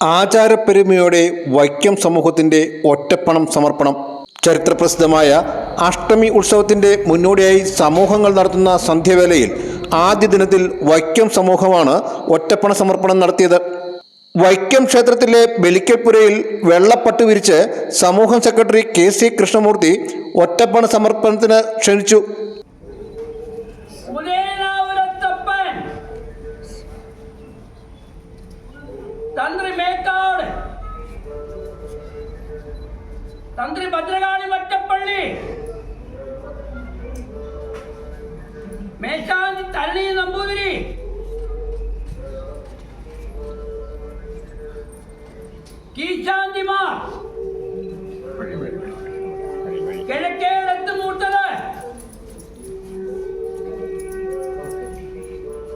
ആചാരപ്പെരുമയോടെ വൈക്കം സമൂഹത്തിന്റെ ഒറ്റപ്പണം സമർപ്പണം. ചരിത്രപ്രസിദ്ധമായ അഷ്ടമി ഉത്സവത്തിന്റെ മുന്നോടിയായി സമൂഹങ്ങൾ നടത്തുന്ന സന്ധ്യവേലയിൽ ആദ്യ ദിനത്തിൽ വൈക്കം സമൂഹമാണ് ഒറ്റപ്പണ സമർപ്പണം നടത്തിയത്. വൈക്കം ക്ഷേത്രത്തിലെ ബലിക്കൽപുരയിൽ വെള്ളപ്പട്ട് വിരിച്ച് സമൂഹം സെക്രട്ടറി കെ സി കൃഷ്ണമൂർത്തി ഒറ്റപ്പണ സമർപ്പണത്തിന് ക്ഷണിച്ചു. തന്ത്രി മേക്കാട് തന്ത്രി ഭദ്രകാളി മറ്റപ്പള്ളി മേശാന്തി തരണി നമ്പൂതിരി കീശാന്തിമാർ കിഴക്കേടത്ത് മൂത്തത്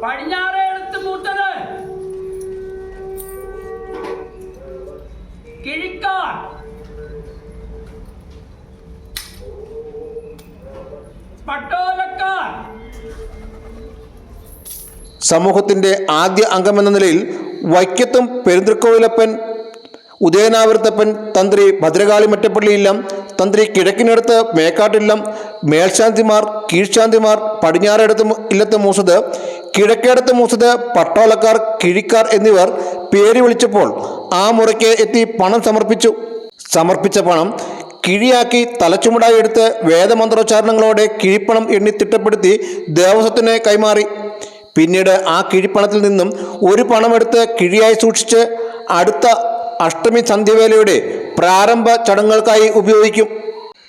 പടിഞ്ഞാറേ എടുത്ത് മൂത്തത് കിഴിക്കാർ സമൂഹത്തിന്റെ ആദ്യ അംഗമെന്ന നിലയിൽ വൈക്കത്തും പെരുന്തൃക്കോവിലപ്പൻ ഉദയനാവൃത്തപ്പൻ തന്ത്രി ഭദ്രകാളി മറ്റപ്പള്ളിയില്ലം തന്ത്രി കിഴക്കിനടുത്ത് മേക്കാട്ടില്ലം മേൽശാന്തിമാർ കീഴ്ശാന്തിമാർ പടിഞ്ഞാറെടുത്ത് ഇല്ലത്ത് മൂസത് കിഴക്കേടത്ത് മൂസത് പട്ടോളക്കാർ കിഴിക്കാർ എന്നിവർ പേര് വിളിച്ചപ്പോൾ ആ മുറയ്ക്ക് എത്തി പണം സമർപ്പിച്ചു. സമർപ്പിച്ച പണം കിഴിയാക്കി തലച്ചുമടായി എടുത്ത് വേദമന്ത്രോച്ചാരണങ്ങളോടെ കിഴിപ്പണം എണ്ണി തിട്ടപ്പെടുത്തി ദേവസ്വത്തിന് കൈമാറി. പിന്നീട് ആ കിഴിപ്പണത്തിൽ നിന്നും ഒരു പണമെടുത്ത് കിഴിയായി സൂക്ഷിച്ച് അടുത്ത അഷ്ടമി സന്ധ്യവേലയുടെ പ്രാരംഭ ചടങ്ങുകൾക്കായി ഉപയോഗിക്കും.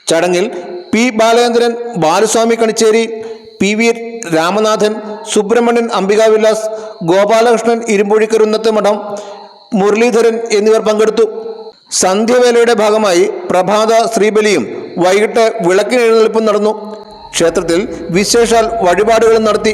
ചടങ്ങിൽ P Balendran Baluswami Kanicheri P V Ramanathan Subrahmanian Ambikavilas Gopalakrishnan Irumbozhikkarunnath Madom Muraleedharan എന്നിവർ പങ്കെടുത്തു. സന്ധ്യവേലയുടെ ഭാഗമായി പ്രഭാത ശ്രീബലിയും വൈകിട്ട് വിളക്കിനെഴുന്നേൽപ്പും നടന്നു. ക്ഷേത്രത്തിൽ വിശേഷാൽ വഴിപാടുകളും നടത്തി.